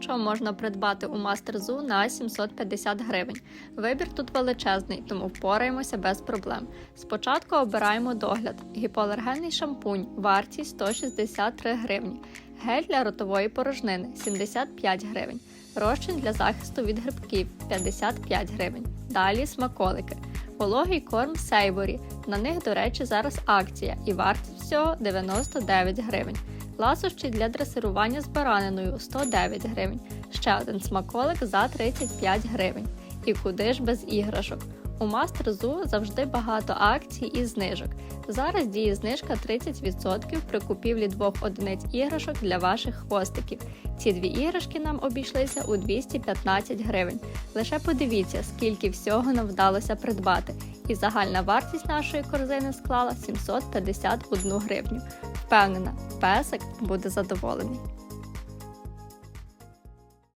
що можна придбати у Zoo на 750 гривень. Вибір тут величезний, тому впораємося без проблем. Спочатку обираємо догляд: гіпоалергенний шампунь, вартість 163 гривні, гель для ротової порожнини 75 гривень, розчин для захисту від грибків 55 гривень. Далі смаколики. Вологий корм Сейворі. На них, до речі, зараз акція і вартість всього 99 гривень. Ласощі для дресирування з бараниною 109 гривень. Ще один смаколик за 35 гривень. І куди ж без іграшок? У Master Zoo завжди багато акцій і знижок. Зараз діє знижка 30% при купівлі двох одиниць іграшок для ваших хвостиків. Ці дві іграшки нам обійшлися у 215 гривень. Лише подивіться, скільки всього нам вдалося придбати. І загальна вартість нашої корзини склала 751 гривню. Впевнена, песик буде задоволений.